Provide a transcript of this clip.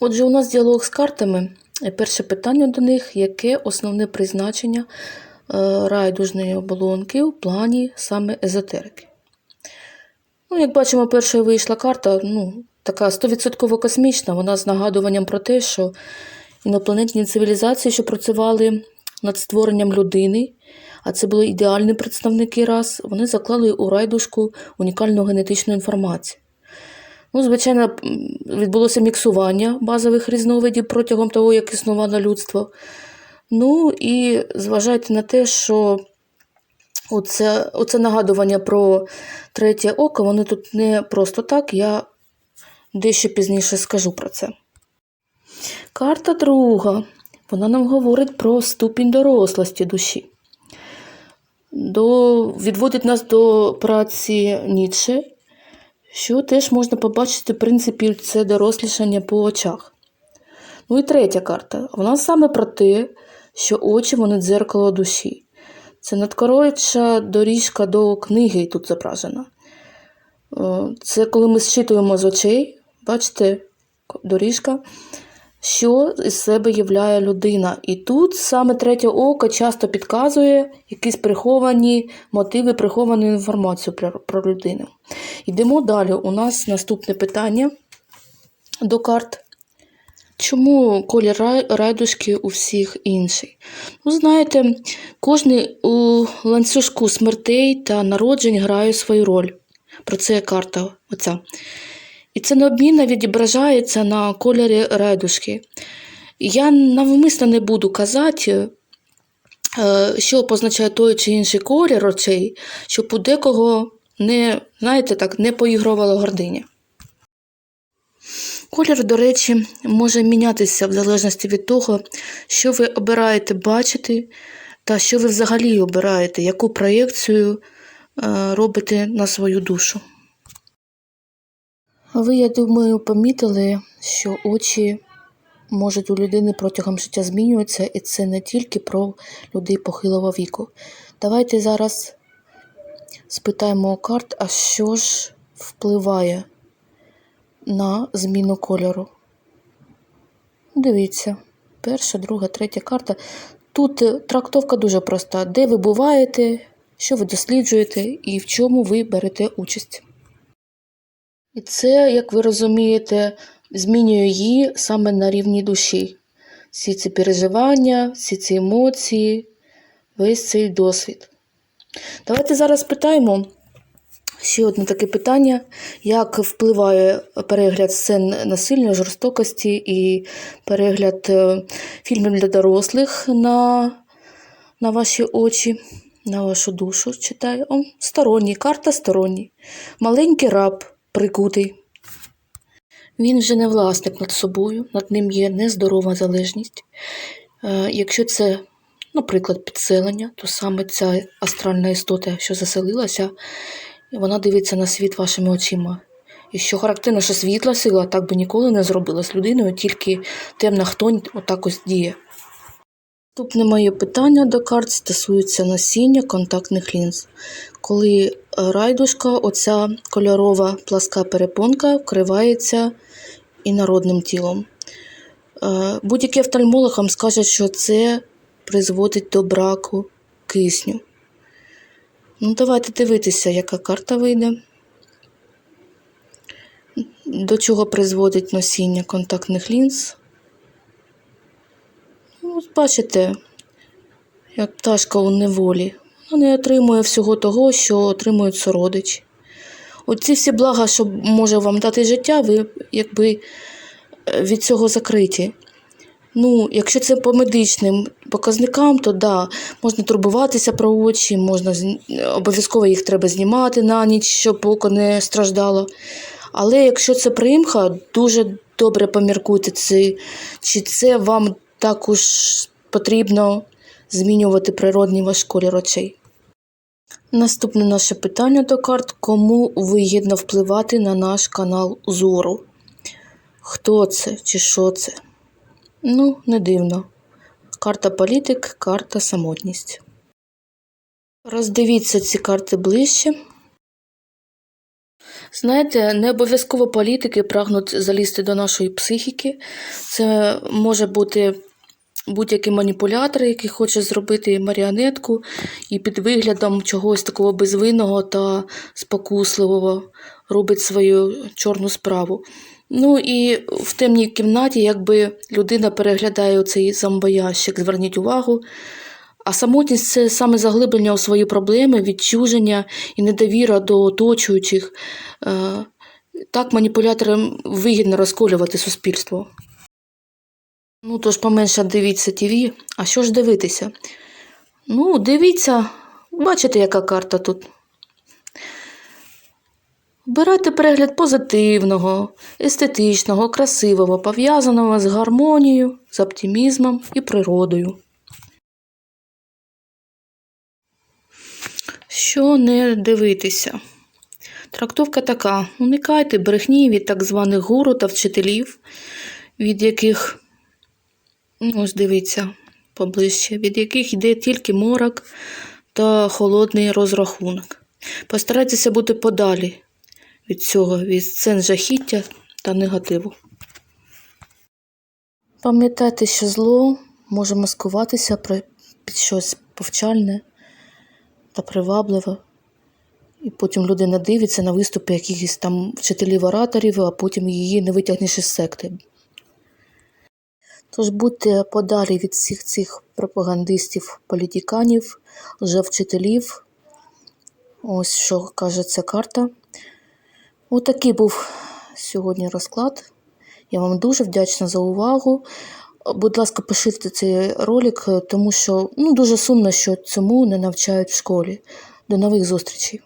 Отже, у нас діалог з картами. Е, Перше питання до них: яке основне призначення е, райдужної оболонки в плані саме езотерики? Ну, як бачимо, першою вийшла карта, ну, така 100% космічна, вона з нагадуванням про те, що інопланетні цивілізації, що працювали над створенням людини, а це були ідеальні представники рас, вони заклали у райдушку унікальну генетичну інформацію. Ну, звичайно, відбулося міксування базових різновидів протягом того, як існувало людство. Ну і зважайте на те, що оце, оце нагадування про третє око, воно тут не просто так, я дещо пізніше скажу про це. Карта друга. Вона нам говорить про ступінь дорослості душі. До, відводить нас до праці Ніцше, що теж можна побачити, в принципі, це дорослішання по очах. Ну і третя карта. Вона саме про те, що очі вони дзеркало душі. Це надкоротша доріжка до книги тут зображена. Е, Це коли ми зчитуємо з очей, бачите, доріжка, що із себе являє людина. І тут саме третє око часто підказує якісь приховані мотиви, приховану інформацію про, про людину. Йдемо далі. У нас наступне питання до карт. Чому колір райдушки у всіх інший? Ну, знаєте, кожний у ланцюжку смертей та народжень грає свою роль. Про це карта оця. І це неодмінно відображається на кольорі райдушки. Я навмисно не буду казати, е, що позначає той чи інший колір очей, щоб у декого не, знаєте, так, не поігрувала гординя. Колір, до речі, може мінятися в залежності від того, що ви обираєте бачити, та що ви взагалі обираєте, яку проєкцію е, робите на свою душу. Ви, я думаю, помітили, що очі можуть у людини протягом життя змінюватися, і це не тільки про людей похилого віку. Давайте зараз спитаємо у карт, а що ж впливає на зміну кольору. Дивіться, перша, друга, третя карта. Тут е, трактовка дуже проста. Де ви буваєте, що ви досліджуєте і в чому ви берете участь. І це, як ви розумієте, змінює її саме на рівні душі. Всі ці переживання, всі ці емоції, весь цей досвід. Давайте зараз питаємо ще одне таке питання: як впливає перегляд сцен насильної жорстокості і перегляд е, фільмів для дорослих на, на ваші очі, на вашу душу читаю. О, сторонній, карта сторонній. Маленький раб прикутий. Він вже не власник над собою, над ним є нездорова залежність. Е, Якщо це, наприклад, підселення, то саме ця астральна істота, що заселилася, вона дивиться на світ вашими очима. І що характерно, що світла сила так би ніколи не зробила з людиною, тільки темна хтонь отак ось діє. Наступне моє питання до карт стосується носіння контактних лінз. Коли е, райдушка, оця кольорова пласка перепонка, вкривається інородним тілом. Е, Будь-який офтальмолог вам скаже, що це призводить до браку кисню. Ну, давайте дивитися, яка карта вийде. До чого призводить носіння контактних лінз. Бачите, як пташка у неволі. Вона не отримує всього того, що отримують сородичі. Оці всі блага, що може вам дати життя, ви якби е, від цього закриті. Ну, якщо це по медичним показникам, то да, можна турбуватися про очі, можна обов'язково їх треба знімати на ніч, щоб око не страждало. Але якщо це примха, дуже добре поміркуйте, це, чи це вам також потрібно змінювати природний ваш колір очей. Наступне наше питання до карт: кому вигідно впливати на наш канал зору? Хто це чи що це? Ну, не дивно. Карта політик, карта самотність. Роздивіться ці карти ближче. Знаєте, не обов'язково політики прагнуть залізти до нашої психіки. Це може бути будь-який маніпулятор, який хоче зробити маріонетку і під виглядом чогось такого безвинного та спокусливого робить свою чорну справу. Ну і в темній кімнаті, якби людина переглядає цей зомбоящик, зверніть увагу. А самотність це саме заглиблення у свої проблеми, відчуження і недовіра до оточуючих. Е, Так маніпуляторам вигідно розколювати суспільство. Ну, тож поменше дивіться ТВ. А що ж дивитися? Ну, дивіться, бачите, яка карта тут. Обирайте перегляд позитивного, естетичного, красивого, пов'язаного з гармонією, з оптимізмом і природою. Що не дивитися? Трактовка така: уникайте брехні від так званих гуру та вчителів, від яких, ну, ось дивіться поближче, від яких йде тільки морок та холодний розрахунок. Постарайтеся бути подалі від цього, від сцен жахіття та негативу. Пам'ятайте, що зло може маскуватися під щось повчальне та привабливе. І потім людина дивиться на виступи якихось там вчителів-ораторів, а потім її не витягнеш із секти. Тож будьте подалі від всіх цих пропагандистів, політиканів, лжевчителів. Ось що каже ця карта. Отакий був сьогодні розклад. Я вам дуже вдячна за увагу. Будь ласка, поширте цей ролик, тому що ну, дуже сумно, що цьому не навчають в школі. До нових зустрічей!